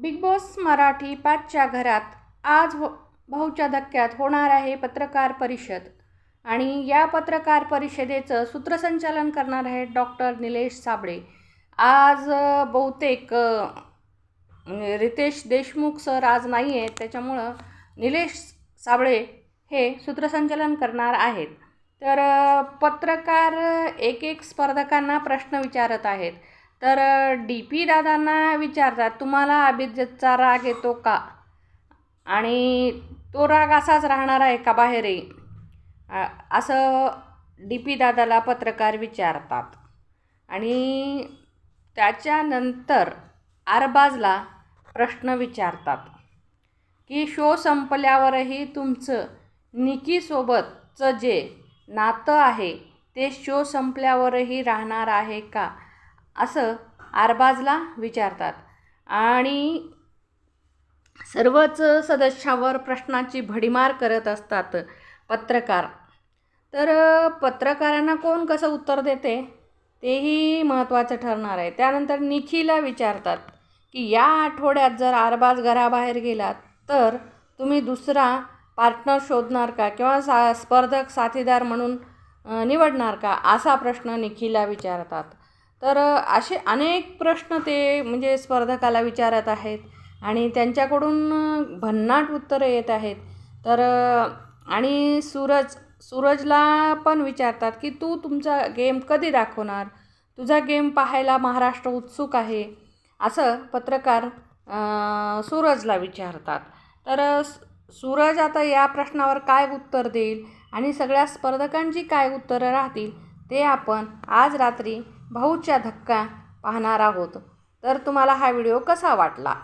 Big boss Marathi पाचच्या घरात आज हो भाऊच्या धक्क्यात होणार आहे पत्रकार परिषद. आणि या पत्रकार परिषदेचं सूत्रसंचालन करणार आहेत डॉक्टर निलेश साबळे. आज बहुतेक रितेश देशमुख सर आज नाही आहेत त्याच्यामुळं निलेश साबळे हे सूत्रसंचालन करणार आहेत. तर पत्रकार एक एक स्पर्धकांना प्रश्न विचारत आहेत. तर डी पी दादांना विचारतात तुम्हाला अभिजितचा राग येतो का? आणि तो राग असाच राहणार आहे का बाहेरही? असं डी पी दादाला पत्रकार विचारतात. आणि त्याच्यानंतर आरबाजला प्रश्न विचारतात की शो संपल्यावरही तुमचं निकीसोबतचं जे नातं आहे ते शो संपल्यावरही राहणार आहे का? असं आरबाजला विचारतात. आणि सर्वच सदस्यावर प्रश्नाची भडीमार करत असतात पत्रकार. तर पत्रकारांना कोण कसं उत्तर देते? तेही महत्त्वाचं ठरणार आहे. त्यानंतर निखीला विचारतात की या आठवड्यात जर आरबाज घराबाहेर गेलात तर तुम्ही दुसरा पार्टनर शोधणार का? किंवा सा स्पर्धक साथीदार म्हणून निवडणार का? असा प्रश्न निखीला विचारतात. तर असे अनेक प्रश्न ते म्हणजे स्पर्धकाला विचारत आहेत आणि त्यांच्याकडून भन्नाट उत्तरं येत आहेत. तर आणि सूरज सूरजला पण विचारतात की तू तुमचा गेम कधी दाखवणार? तुझा गेम पाहायला महाराष्ट्र उत्सुक आहे. असं पत्रकार सूरजला विचारतात. तर सूरज आता या प्रश्नावर काय उत्तर देईल आणि सगळ्या स्पर्धकांची काय उत्तरं राहतील? ते आपण आज रात्री भाऊच्या धक्का पाहणार आहोत. तर तुम्हाला हा व्हिडिओ कसा वाटला?